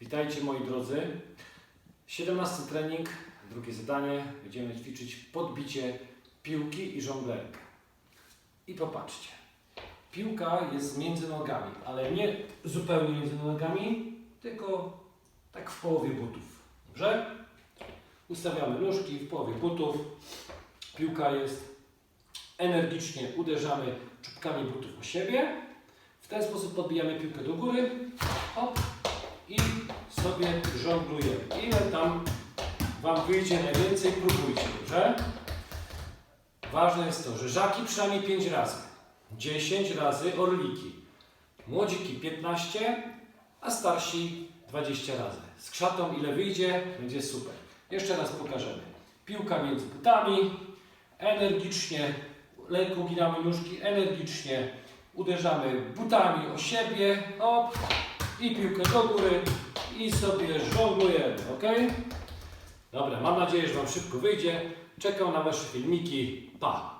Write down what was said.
Witajcie moi drodzy. 17 trening, drugie zadanie. Będziemy ćwiczyć podbicie piłki i żonglerkę. I popatrzcie. Piłka jest między nogami, ale nie zupełnie między nogami, tylko tak w połowie butów. Dobrze? Ustawiamy nóżki w połowie butów. Piłka jest energicznie, uderzamy czubkami butów o siebie. W ten sposób podbijamy piłkę do góry. Hop. Sobie żonglujemy. Ile tam Wam wyjdzie najwięcej, próbujcie, dobrze? Ważne jest to, że żaki przynajmniej 5 razy. 10 razy orliki. Młodziki 15, a starsi 20 razy. Z krzatą ile wyjdzie, będzie super. Jeszcze raz pokażemy. Piłka między butami, energicznie, lekko ginamy nóżki, energicznie uderzamy butami o siebie, hop, i piłkę do góry i sobie żonglujemy, ok? Dobra, mam nadzieję, że Wam szybko wyjdzie. Czekam na Wasze filmiki. Pa!